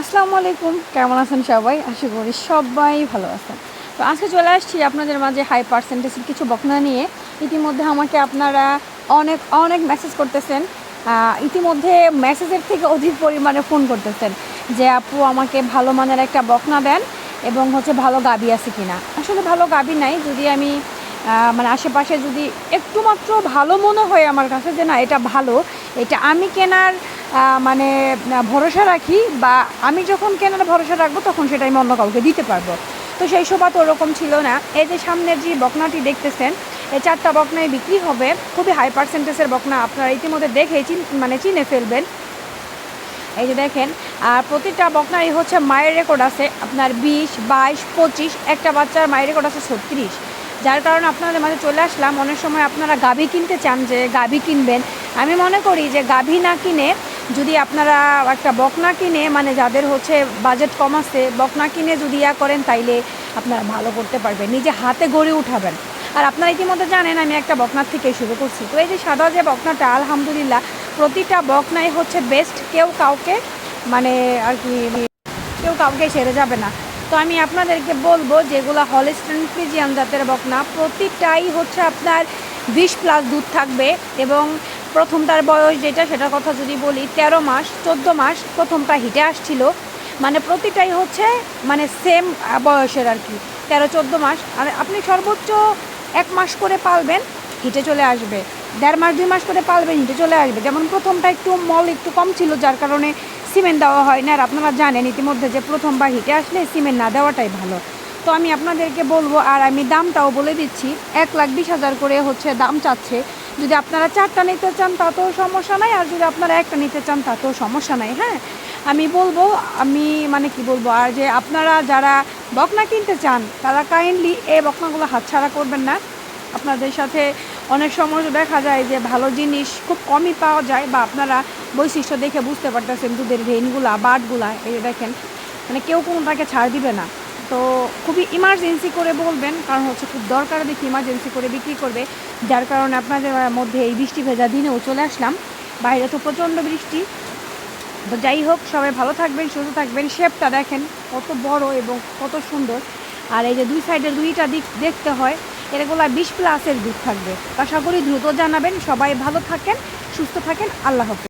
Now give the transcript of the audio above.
আসসালামু আলাইকুম। কেমন আছেন সবাই? আশা করি সবাই ভালো আছেন। তো আজকে চলে আসছি আপনাদের মাঝে হাই পার্সেন্টেজের কিছু বকনা নিয়ে। ইতিমধ্যে আমাকে আপনারা অনেক অনেক মেসেজ করতেছেন। ইতিমধ্যে মেসেজের থেকে অধিক পরিমাণে ফোন করতেছেন যে, আপু, আমাকে ভালো মানের একটা বকনা দেন এবং হচ্ছে ভালো গাবি আছে কিনা? আসলে ভালো গাবি নাই। যদি আমি মানে আশেপাশে যদি একটু মাত্র ভালো মনে হয় আমার কাছে যে, না, এটা ভালো, এটা আমি কেনার মানে ভরসা রাখি বা আমি যখন কেনার ভরসা রাখব তখন সেটা আমি অন্য কাউকে দিতে পারব। তো সেই সময় তো ওরকম ছিল না। এই যে সামনের যে বকনাটি দেখতেছেন, এই চারটা বকনায় বিক্রি হবে। খুবই হাই পার্সেন্টেজের বকনা আপনারা ইতিমধ্যে দেখে চিন মানে চিনে ফেলবেন। এই যে দেখেন, আর প্রতিটা বকনারই হচ্ছে মায়ের রেকর্ড আছে। আপনার বিশ, বাইশ, পঁচিশ, একটা বাচ্চার মায়ের রেকর্ড আছে ছত্রিশ। যার কারণে আপনাদের মাঝে চলে আসলাম। অনেক সময় আপনারা গাভী কিনতে চান যে গাভী কিনবেন। আমি মনে করি যে গাভী না কিনে যদি আপনারা একটা বকনা কিনে মানে যাদের হচ্ছে বাজেট কম আছে, বকনা কিনে যদি ইয়া করেন, তাইলে আপনারা ভালো করতে পারবেন। নিজে হাতে গড়ে উঠাবেন। আর আপনারা ইতিমধ্যে জানেন, আমি একটা বকনার থেকে শুরু করছি। তো এই যে সাদা যে বকনাটা, আলহামদুলিল্লাহ, প্রতিটা বকনাই হচ্ছে বেস্ট কেউ কাউকে মানে আর কি, কেউ কাউকে সেরে যাবে না। তো আমি আপনাদেরকে বলব, যেগুলো হলিস্টেন ফ্রিজিয়ান জাতের বকনা, প্রতিটাই হচ্ছে আপনার বিশ প্লাস দুধ থাকবে এবং প্রথমটার বয়স যেটা, সেটার কথা যদি বলি, তেরো মাস, চোদ্দ মাস প্রথমটা হিটে আসছিল। মানে প্রতিটাই হচ্ছে মানে সেম বয়সের আর কি। তেরো, চোদ্দ মাস। আর আপনি সর্বোচ্চ এক মাস করে পালবেন, হিটে চলে আসবে। দেড় মাস, দুই মাস করে পালবেন, হিটে চলে আসবে। যেমন প্রথমটা একটু মল একটু কম ছিল, যার কারণে সিমেন্ট দেওয়া হয় না। আর আপনারা জানেন ইতিমধ্যে যে প্রথমবার হিটে আসলে সিমেন্ট না দেওয়াটাই ভালো। তো আমি আপনাদেরকে বলব, আর আমি দামটাও বলে দিচ্ছি, এক লাখ বিশ হাজার করে হচ্ছে দাম চাচ্ছে। যদি আপনারা চারটা নিতে চান, তাতেও সমস্যা নাই। আর যদি আপনারা একটা নিতে চান, তাতেও সমস্যা নাই হ্যাঁ? আমি বলব, আমি মানে কি বলব, আর যে আপনারা যারা বকনা কিনতে চান, তারা কাইন্ডলি এই বকনাগুলো হাতছাড়া করবেন না। আপনাদের সাথে অনেক সময় দেখা যায় যে ভালো জিনিস খুব কমই পাওয়া যায় বা আপনারা বৈশিষ্ট্য দেখে বুঝতে পারতেছেন দুধের ভেনগুলা বাটগুলা এই দেখেন মানে কেউ কোনোটাকে ছাড় দিবে না। তো খুবই ইমার্জেন্সি করে বলবেন, কারণ হচ্ছে খুব দরকার দেখি ইমার্জেন্সি করে বিক্রি করবে। যার কারণে আপনাদের মধ্যে এই বৃষ্টি ভেজা দিনেও চলে আসলাম। বাইরে তো প্রচণ্ড বৃষ্টি। তো যাই হোক, সবাই ভালো থাকবেন, সুস্থ থাকবেন। শেপটা দেখেন, কত বড় এবং কত সুন্দর। আর এই যে দুই সাইডে দুইটা দিক দেখতে হয়, এগুলো বিশ প্লাসের দুধ থাকবে। আশা করি দ্রুত জানাবেন। সবাই ভালো থাকেন, সুস্থ থাকেন। আল্লাহ হাফেজ।